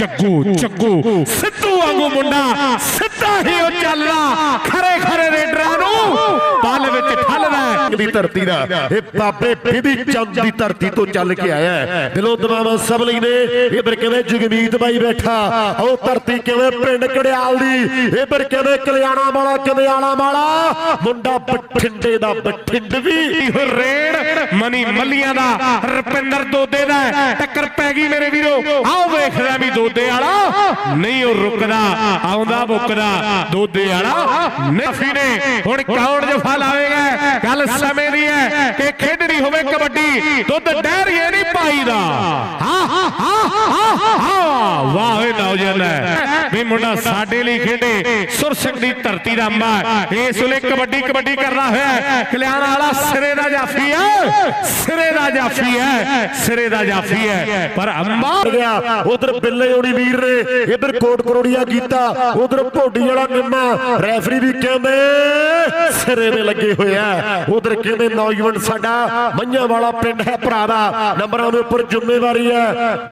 ਜੱਗੂ ਜੱਗੂ ਸਿੱਧੂ ਵਾਂਗੂ ਮੁੰਡਾ ਸਿੱਧਾ ਹੀ ਉਹ ਚੱਲਦਾ। ਖਰੇ ਖਰੇ ਰੇਡਰਾਂ ਨੂੰ ਪਲ ਵਿੱਚ ਠੱਲਦਾ ਦੀ ਧਰਤੀ ਦਾ। ਇਹ ਬਾਬੇ ਬਿਧੀ ਚੰਦ ਦੀ ਧਰਤੀ ਤੋਂ ਚੱਲ ਕੇ ਆਇਆ ਹੈ। ਦਿਲੋਂ ਦਮਾਵਾ ਸਭ ਲਈ ਨੇ। ਇਧਰ ਕਿਵੇਂ ਜਗਮੀਤ ਬਾਈ ਬੈਠਾ। ਉਹ ਧਰਤੀ ਕਿਵੇਂ ਪਿੰਡ ਕੜਿਆਲ ਦੀ? ਇਧਰ ਕਿਵੇਂ ਕਲਿਆਣਾ ਵਾਲਾ ਕਿਵੇਂ ਵਾਲਾ। ਮੁੰਡਾ ਬਠਿੰਡੇ ਦਾ ਬਠਿੰਡਵੀ ਇਹੋ ਮਨੀ ਮੱਲੀਆਂ ਦਾ, ਰੁਪਿੰਦਰ ਦੋਦੇ ਦਾ ਹੈ। ਟੱਕਰ ਪੈ ਗਈ ਮੇਰੇ ਵੀਰੋ। ਆਓ ਵੇਖਦਾ ਵੀ ਦੋਦੇ ਵਾਲਾ ਨਹੀਂ ਉਹ ਰੁਕਦਾ, ਆਉਂਦਾ ਬੁੱਕਦਾ ਦੋਦੇ ਵਾਲਾ ਨਫੀ ਨੇ। ਹੁਣ ਕੌਣ ਜਫਾ ਲਾਵੇਗਾ? ਗੱਲ ਸਮੇਂ ਦੀ ਹੈ ਕਿ ਖੇਡਣੀ ਹੋਵੇ ਕਬੱਡੀ, ਦੁੱਧ ਡਹਿਰੀਏ ਨਹੀਂ ਪਾਈਦਾ ਹਾਂ ਹਾਂ ਹਾਂ ਹਾਂ ਵਾਹ ਵੇ ਨੌਜਵਾਨ ਵੀ ਮੁੰਡਾ ਸਾਡੇ ਲਈ ਖੇਡੇ, ਸੁਰ ਸਿੰਘ ਦੀ ਧਰਤੀ ਦਾ ਅੰਬਾ ਇਸ ਵੇਲੇ ਕਬੱਡੀ ਕਬੱਡੀ ਕਰਦਾ ਹੋਇਆ ਕਲਿਆਣ ਵਾਲਾ ਸਿਰੇ ਦਾ ਜਾਫੀ ਹੈ। ਸਿਰੇ ਦਾ ਜਾਫੀ ਹੈ। ਸਿਰੇ ਦਾ ਜਾਫੀ ਹੈ। ਪਰ ਅੰਬਾ ਗਿਆ। ਉਧਰ ਬਿੱਲੇ ਹੋਣੀ ਵੀਰ ਨੇ ਇਧਰ ਕੋਟ ਕਰੋੜੀਆ ਕੀਤਾ। ਉਧਰ ਭੋਡੀ ਵਾਲਾ ਨਿੰਮਾ। ਰੈਫਰੀ ਵੀ ਕਹਿੰਦੇ ਸਿਰੇ ਦੇ ਲੱਗੇ ਹੋਇਆ ਉਧਰ ਕਹਿੰਦੇ, ਨੌਜਵਾਨ ਸਾਡਾ ਮਈਆਂ ਵਾਲਾ ਪਿੰਡ ਹੈ ਭਰਾ ਦਾ। ਨੰਬਰਾਂ ਦੇ ਉੱਪਰ ਜ਼ਿੰਮੇਵਾਰੀ ਹੈ।